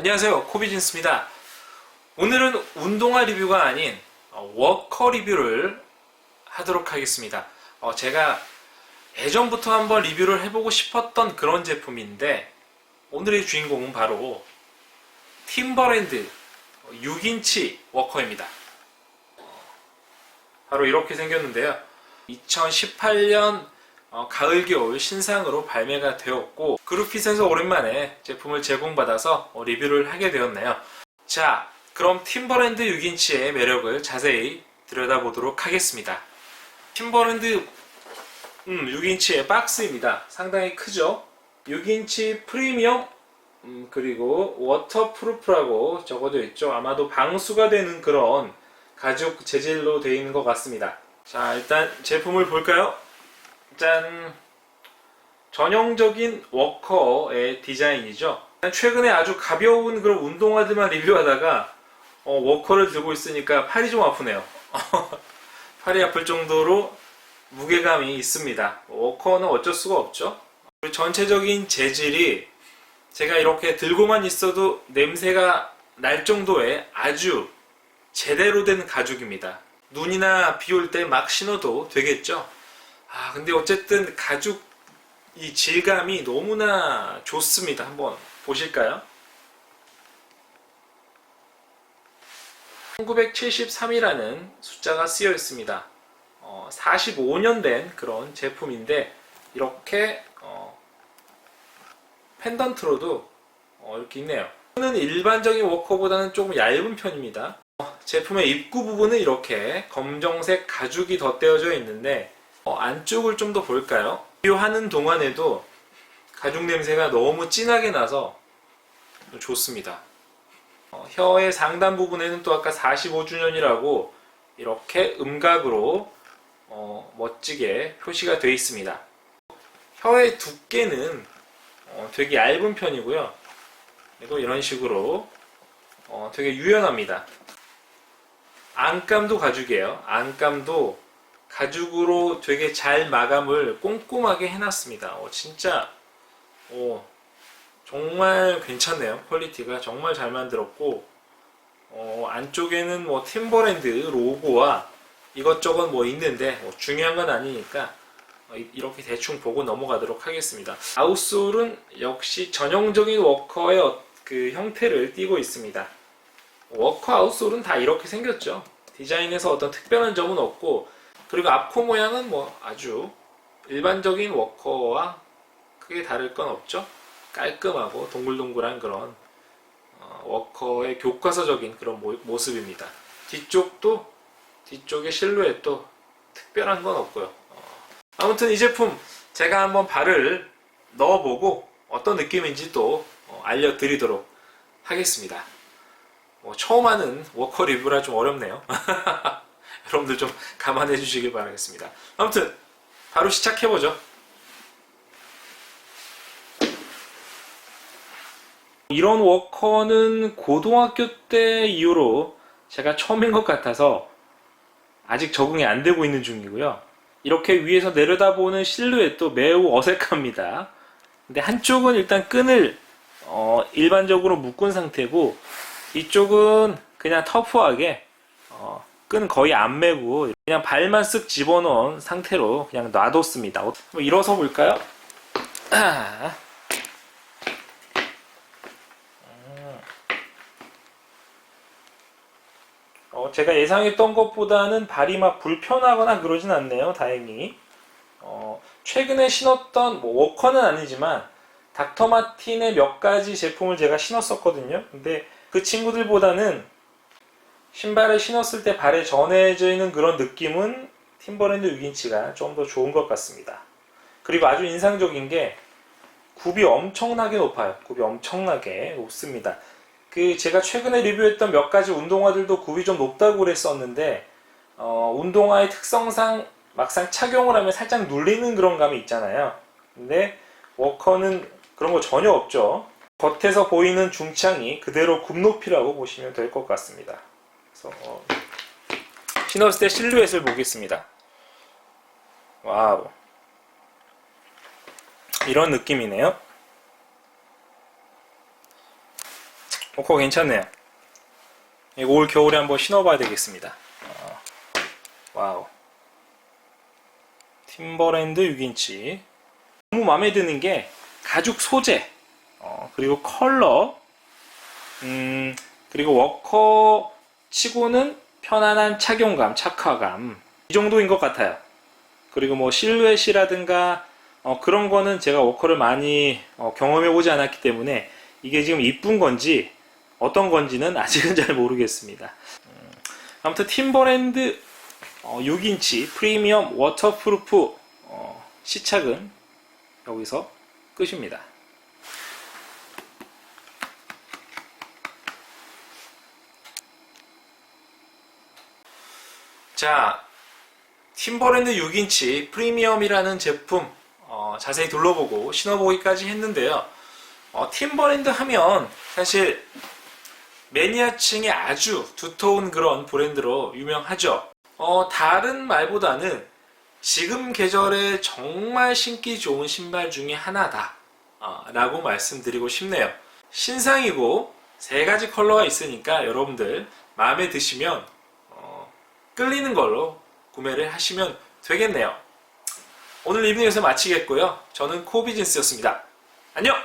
안녕하세요. 코비진스입니다. 오늘은 운동화 리뷰가 아닌 어, 워커 리뷰를 하도록 하겠습니다. 어, 제가 예전부터 한번 리뷰를 해보고 싶었던 그런 제품인데 오늘의 주인공은 바로 팀버랜드 6인치 워커입니다. 바로 이렇게 생겼는데요. 2018년 어, 가을 겨울 신상으로 발매가 되었고 그룹핏에서 오랜만에 제품을 제공받아서 어, 리뷰를 하게 되었네요. 자, 그럼 팀버랜드 6인치의 매력을 자세히 들여다보도록 하겠습니다. 팀버랜드 음, 6인치의 박스입니다. 상당히 크죠? 6인치 프리미엄 음, 그리고 워터프루프라고 적어져 있죠. 아마도 방수가 되는 그런 가죽 재질로 되어 있는 것 같습니다. 자, 일단 제품을 볼까요? 짠 전형적인 워커의 디자인이죠. 최근에 아주 가벼운 그런 운동화들만 리뷰하다가 어, 워커를 들고 있으니까 팔이 좀 아프네요. 팔이 아플 정도로 무게감이 있습니다. 워커는 어쩔 수가 없죠. 전체적인 재질이 제가 이렇게 들고만 있어도 냄새가 날 정도의 아주 제대로 된 가죽입니다. 눈이나 비 올 때 막 신어도 되겠죠. 아, 근데 어쨌든 가죽 이 질감이 너무나 좋습니다. 한번 보실까요? 1973이라는 숫자가 쓰여 있습니다. 어, 45년 된 그런 제품인데 이렇게 어, 펜던트로도 어, 이렇게 있네요. 는 일반적인 워커보다는 조금 얇은 편입니다. 어, 제품의 입구 부분은 이렇게 검정색 가죽이 덧대어져 있는데 어, 안쪽을 좀 더 볼까요? 비교하는 동안에도 가죽 냄새가 너무 진하게 나서 좋습니다. 어, 혀의 상단 부분에는 또 아까 45주년이라고 이렇게 음각으로 어, 멋지게 표시가 되어 있습니다. 혀의 두께는 어, 되게 얇은 편이고요. 그리고 이런 식으로 어, 되게 유연합니다. 안감도 가죽이에요. 안감도 가죽으로 되게 잘 마감을 꼼꼼하게 해놨습니다. 어, 진짜 어, 정말 괜찮네요. 퀄리티가 정말 잘 만들었고 어, 안쪽에는 뭐 팀버랜드 로고와 이것저것 뭐 있는데 뭐 중요한 건 아니니까 어, 이- 이렇게 대충 보고 넘어가도록 하겠습니다. 아웃솔은 역시 전형적인 워커의 어- 그 형태를 띠고 있습니다. 워커 아웃솔은 다 이렇게 생겼죠. 디자인에서 어떤 특별한 점은 없고 그리고 앞코 모양은 뭐 아주 일반적인 워커와 크게 다를 건 없죠. 깔끔하고 동글동글한 그런 어, 워커의 교과서적인 그런 모, 모습입니다. 뒤쪽도 뒤쪽의 실루엣도 특별한 건 없고요. 어, 아무튼 이 제품 제가 한번 발을 넣어보고 어떤 느낌인지 또 어, 알려드리도록 하겠습니다. 뭐 처음 하는 워커 리뷰라 좀 어렵네요. 여러분들 좀 감안해 주시길 바라겠습니다. 아무튼 바로 시작해 보죠. 이런 워커는 고등학교 때 이후로 제가 처음인 것 같아서 아직 적응이 안 되고 있는 중이고요. 이렇게 위에서 내려다보는 실루엣도 매우 어색합니다. 근데 한쪽은 일단 끈을 어, 일반적으로 묶은 상태고 이쪽은 그냥 터프하게 어, 끈 거의 안 매고 그냥 발만 쓱 집어넣은 상태로 그냥 놔뒀습니다. 어, 한번 일어서 볼까요? 어, 제가 예상했던 것보다는 발이 막 불편하거나 그러진 않네요. 다행히. 어, 최근에 신었던 뭐 워커는 아니지만 닥터 마틴의 몇 가지 제품을 제가 신었었거든요. 근데 그 친구들보다는 신발을 신었을 때 발에 전해져 있는 그런 느낌은 팀버랜드 6인치가 좀 더 좋은 것 같습니다. 그리고 아주 인상적인 게 굽이 엄청나게 높아요. 굽이 엄청나게 높습니다. 그 제가 최근에 리뷰했던 몇 가지 운동화들도 굽이 좀 높다고 그랬었는데 어, 운동화의 특성상 막상 착용을 하면 살짝 눌리는 그런 감이 있잖아요. 근데 워커는 그런 거 전혀 없죠. 겉에서 보이는 중창이 그대로 굽 높이라고 보시면 될 것 같습니다. 그래서 어, 때 실루엣을 보겠습니다. 와우. 이런 느낌이네요. 워커 괜찮네요. 이거 올 겨울에 한번 신어봐야 되겠습니다. 어, 와우. 팀버랜드 6인치. 너무 마음에 드는 게 가죽 소재, 어, 그리고 컬러, 음, 그리고 워커 치고는 편안한 착용감, 착화감. 이 정도인 것 같아요. 그리고 뭐 실루엣이라든가 어, 그런 거는 제가 워커를 많이 어, 경험해 보지 않았기 때문에 이게 지금 이쁜 건지 어떤 건지는 아직은 잘 모르겠습니다. 음, 아무튼 팀버랜드 어, 6인치 프리미엄 워터프루프 어, 시착은 여기서 끝입니다. 자, 팀버랜드 6인치 프리미엄이라는 제품 어, 자세히 둘러보고 신어보기까지 했는데요. 어, 팀버랜드 하면 사실 매니아층에 아주 두터운 그런 브랜드로 유명하죠. 어, 다른 말보다는 지금 계절에 정말 신기 좋은 신발 중에 하나다. 어, 라고 말씀드리고 싶네요. 신상이고 세 가지 컬러가 있으니까 여러분들 마음에 드시면 어, 끌리는 걸로 구매를 하시면 되겠네요. 오늘 리뷰에서 마치겠고요. 저는 코비진스였습니다. 안녕!